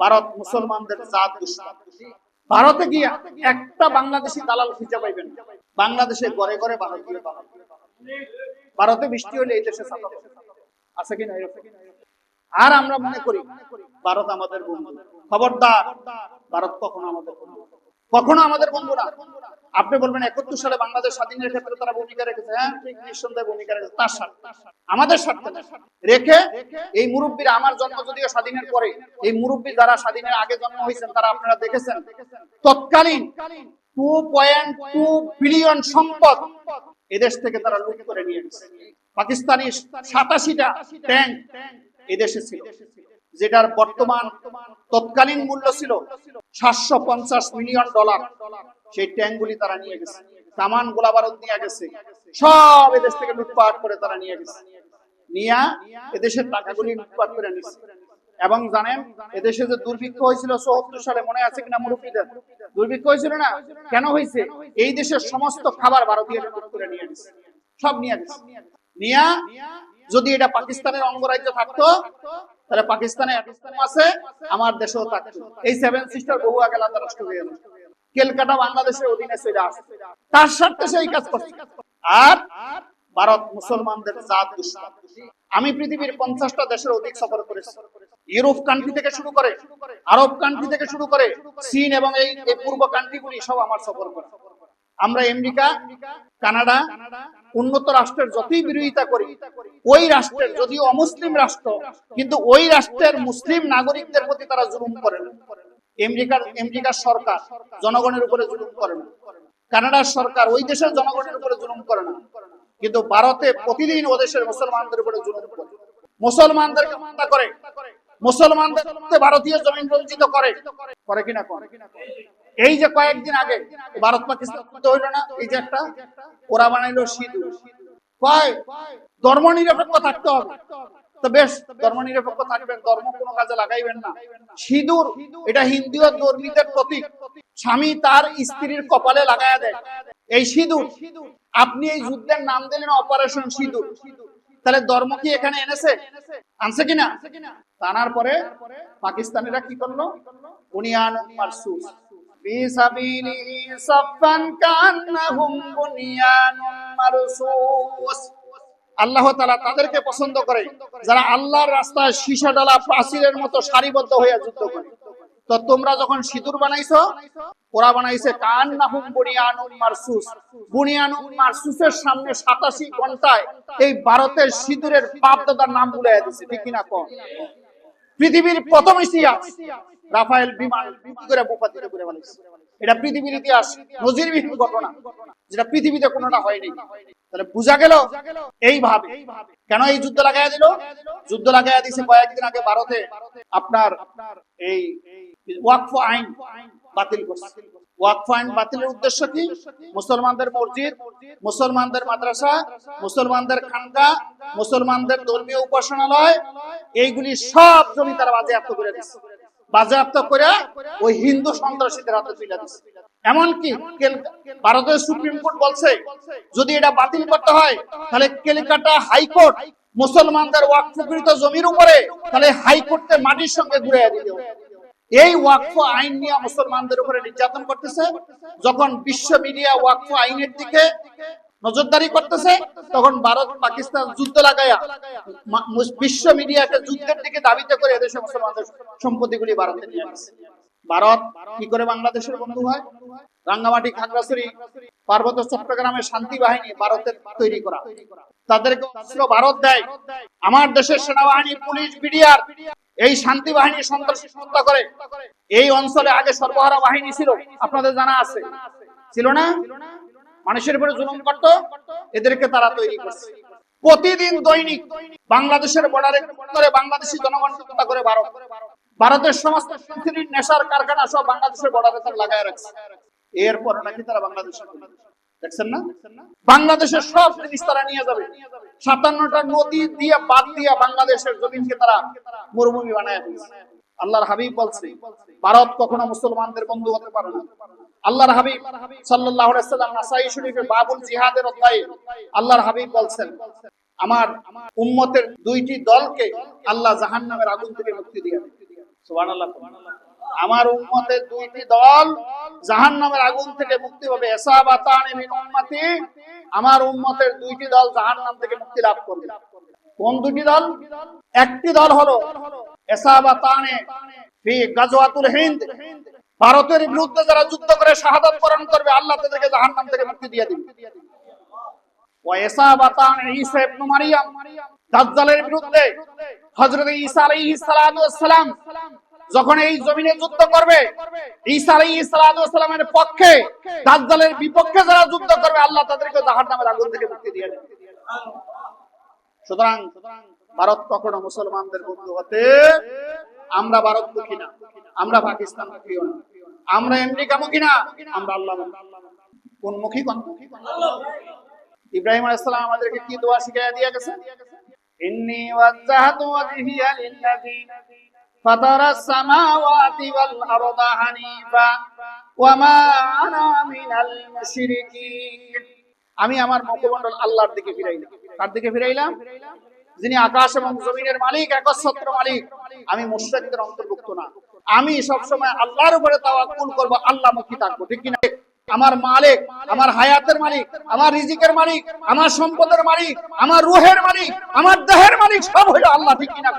ভারত মুসলমানদের জাত ভারতে গিয়া একটা বাংলাদেশি দালাল খুঁজে পাইবেন? বাংলাদেশে ঘরে ঘরে ভারতীয় ভারতে বৃষ্টি হলে এই দেশে আছে কি না আর আমরা মনে করি, ভারত আমাদের বন্ধু। খবরদার, ভারত কখনো আমাদের কখনো আমাদের বন্ধু না। আপনি বলবেন একাত্তর সালে বাংলাদেশ স্বাধীনের ক্ষেত্রে তারা ভূমিকা রেখেছে হ্যাঁ? ঠিক নিঃসন্দেহে ভূমিকা রেখেছে। তার স্বার্থে আমাদের না। রেখে এই মুরব্বীরা আমার জন্ম যদিও স্বাধীনের পরে, এই মুরব্বী যারা স্বাধীনের আগে জন্ম হয়েছেন, তারা আপনারা দেখেছেন, তৎকালীন টু পয়েন্ট টু বিলিয়ন সম্পদ এদেশ থেকে তারা লুট করে নিয়ে গেছে। পাকিস্তানি সাতাশিটা ট্যাঙ্ক এদেশে ছিল, যেটার বর্তমান তৎকালীন মূল্য ছিল সাতশো পঞ্চাশ মিলিয়ন ডলার। সেই ট্যাঙ্কগুলি তারা নিয়ে গেছে। কামান গোলাবারুদ নিয়ে গেছে। সব এদেশ থেকে লুটপাট করে তারা নিয়ে গেছে। নিয়া এদেশের টাকাগুলি লুটপাট করে নিচ্ছে এবং জানেন, এদেশে যে দুর্ভিক্ষ হয়েছিল চৌহত্তর সালে, মনে আছে কিনা মুরব্বীদের? দুর্ভিক্ষ হয়েছিল না? কেন হয়েছে? এই দেশের সমস্ত খাবার ভারতীয় করে নিয়ে গেছে। সব নিয়ে গেছে। নিয়া যদি এটা পাকিস্তানের অঙ্গরাজ্য থাকতো, তাহলে পাকিস্তানে আছে, আমার দেশেও থাকতো। এই সেভেন সিস্টার বহু আগে আলাদা রাষ্ট্র হয়ে গেল। কেলকাটা বাংলাদেশের অধীনে চলে আসে। তার স্বার্থে সেই কাজ করছে। আর ভারত মুসলমানদের জাত আমি পৃথিবীর পঞ্চাশটা দেশের অধিক সফর করেছি। ইউরোপ কান্ট্রি থেকে শুরু করে, আরব কান্ট্রি থেকে শুরু করে, চীন এবং এই পূর্ব কান্ট্রিগুলি সব আমার সফর করে। আমরা আমেরিকা, কানাডা, উন্নত রাষ্ট্রের যতই বিরোধিতা করি, ওই রাষ্ট্রের যদিও অমুসলিম রাষ্ট্র, কিন্তু ওই রাষ্ট্রের মুসলিম নাগরিকদের প্রতি তারা জুলুম করে আমেরিকার আমেরিকার সরকার জনগণের উপরে জুলুম করে না। কানাডার সরকার ওই দেশের জনগণের উপরে জুলুম করে না। কিন্তু ভারতে প্রতিদিন ও দেশের মুসলমানদের উপরে জুলুম করে। মুসলমানদেরকে হত্যা করে। মুসলমানদের ভারতীয় জমিন বঞ্চিত করে। করে কিনা করে? এই যে কয়েকদিন আগে ভারত পাকিস্তান হইল না, এই যে একটা, ওরা বানাইলো সিঁদুর। কয়? ধর্ম নিরপেক্ষ থাকতে হবে। বেশ ধর্ম নিরপেক্ষ থাকবেন, ধর্ম কোনো কাজে লাগাইবেন না। সিঁদুর, এটা হিন্দু ধর্মীদের প্রতীক। স্বামী তার স্ত্রীর কপালে লাগায়া দেয়। এই সিঁদুর, আপনি এই যুদ্ধের নাম দিলেন অপারেশন সিঁদুর। তাহলে ধর্ম কি এখানে এনেছে? আনছে কিনা? টানার পরে পাকিস্তানিরা কি করল? বুনিয়ান মারসুস। বিসাবিলিহি সাফান কান্নাহুম বুনিয়ানুম মারসুস। আল্লাহ তাআলা তাদেরকে পছন্দ করে। যারা আল্লাহর রাস্তায় সীসা ডালা প্রাচীরের মতো সারিবদ্ধ হয়ে যুদ্ধ করে। তো তোমরা যখন সিঁদুর বানাইছো ওরা বানাইছে কান নাহুম বুনিয়ানুম মারসুস। বুনিয়ানুম মারসুসের সামনে 87 ঘন্টায় এই ভারতের সিঁদুরের বাপ দাদার নাম ভুলে দিছে, ঠিক কিনা কম পৃথিবীর প্রথম ইতিহাস, রাফায়েল বিমান করে বোপাতিত করে বানাইছে এটা পৃথিবীর ইতিহাস, নজিরবিহীন ঘটনা, যেটা পৃথিবীতে কোনোটা হয়নি। তাহলে বোঝা গেল। এইভাবে কেন এই যুদ্ধ লাগাইয়া দিল? যুদ্ধ লাগাইয়া দিছে কয়েকদিন আগে ভারতে। আপনার এই ওয়াকফ আইন বাতিল বাতিলের উদ্দেশ্য কি? মুসলমানদের মসজিদ, মুসলমানদের মাদ্রাসা, মুসলমানদের খানকা, মুসলমানদের ধর্মীয় উপাসনালয়, এইগুলি সব জমি তারা বাজেয়াপ্ত করে দিচ্ছে বাজেয়াপ্ত করে ওই হিন্দু সন্ত্রাসীদের হাতে তুলে দিচ্ছে এমনকি ভারতের সুপ্রিম কোর্ট বলছে, যদি এটা বাতিল করতে হয়, তাহলে কলকাতা হাইকোর্ট মুসলমানদের ওয়াকফকৃত জমির উপরে, তাহলে হাইকোর্টে মাটির সঙ্গে ঘুরে দিতে এই ওয়াকফ আইন নিয়ে মুসলমানদের উপরে নির্যাতন করতেছে। যখন বিশ্ব মিডিয়া ওয়াকফ আইনের দিকে নজরদারি করতেছে, তখন ভারত পাকিস্তান যুদ্ধ লাগাইয়া বিশ্ব মিডিয়াকে যুদ্ধের দিকে দাবিতে করে এদেশে মুসলমানদের সম্পত্তিগুলি ভারতে নিয়ে আসছে। ভারত কি করে বাংলাদেশের বন্ধু হয়? রাঙ্গামাটি খাগড়াছড়ি পার্বত্য চট্টগ্রামের শান্তি বাহিনী ভারতের তৈরি করা। তাদেরকে ভারত দেয়। আমার দেশের সেনাবাহিনী, পুলিশ, বিডিআর এই শান্তি বাহিনী সন্ত্রাসী করে। এই অঞ্চলে আগে সর্বহারা বাহিনী ছিল, আপনাদের জানা আছে। ছিল না? মানুষের উপরে জুলুম এদেরকে তারা তৈরি করছে। প্রতিদিন দৈনিক বাংলাদেশের বর্ডারে বাংলাদেশি জনগণ করে ভারত। ভারতের সমস্ত পৃথিবীর নেশার কারখানা সব বাংলাদেশের বর্ডারে তারা লাগায় রাখছে। এরপর নাকি তারা বাংলাদেশে দেখছেন না? বাংলাদেশের সব জিনিস তারা নিয়ে যাবে। সাতান্নটা নদী দিয়ে বাদ দিয়ে বাংলাদেশের জমিনকে তারা মরুভূমি বানায় আল্লাহর হাবিব বলছে, ভারত কখনো মুসলমানদের বন্ধু হতে পারে না। আল্লাহর হাবিব সাল্লাল্লাহু আলাইহি সাল্লাম নাসাই শরীফে বাবুল জিহাদের অধ্যায়ে আল্লাহর হাবিব বলছেন, আমার উম্মতের দুইটি দলকে আল্লাহ জাহান্নামের আগুন থেকে মুক্তি দিয়ে আমার উম্মতের দুইটি দল জাহান্নামের আগুন থেকে মুক্তি পাবে। আমার উম্মতের দুইটি দল জাহান্নাম থেকে মুক্তি লাভ করবে। কোন দুটি দল? একটি দল হলো ভারতের বিরুদ্ধে যারা যুদ্ধ করে শাহাদাত করবে, আল্লাহ তাদেরকে জাহান্নাম থেকে মুক্তি দিয়ে দিবে। মারিয়াম, দাজ্জালের বিরুদ্ধে হযরত ঈসা আলাইহিস যখন এই জমিনে যুদ্ধ করবে, ঈসা আলাইহিস পক্ষে দাজ্জালের বিপক্ষে যারা যুদ্ধ করবে, আল্লাহ তাদেরকে জাহান্নামের আগুন থেকে মুক্তি দিয়ে দেবে। সুতরাং ভারত কখনো মুসলমানদের বন্ধু হতে আমরা ভারত মুখী না, আমরা পাকিস্তান মুখীও না, আমরা আমেরিকা মুখী না, আমরা আল্লাহ কোন মুখী কোন? মুখী ইব্রাহিম আলাইহিস সালাম আমাদেরকে কি দোয়া শিখিয়ে দিয়ে গেছে? ওয়াজহিয়া লিল্লাযী ফাতারাস সামাওয়াতি ওয়াল আরদা হানিফা ওয়া মা আনা মিনাল মুশরিকিন আমি আমার মুখমণ্ডল আল্লাহর দিকে ফিরাইলাম। কার দিকে ফিরাইলাম? যিনি আকাশ এবং জমিনের মালিক, একচ্ছত্র মালিক। আমি মুশরিকদের অন্তর্ভুক্ত না। আমি সবসময় আল্লাহর উপরে তাওয়াক্কুল করব আল্লাহমুখী থাকব। ঠিক কিনা? আমার মালিক, আমার হায়াতের মালিক, আমার রিজিকের মালিক, আমার সম্পদের মালিক, আমার রুহের মালিক, আমার দেহের মালিক সব হলো আল্লাহ, ঠিক কিনা?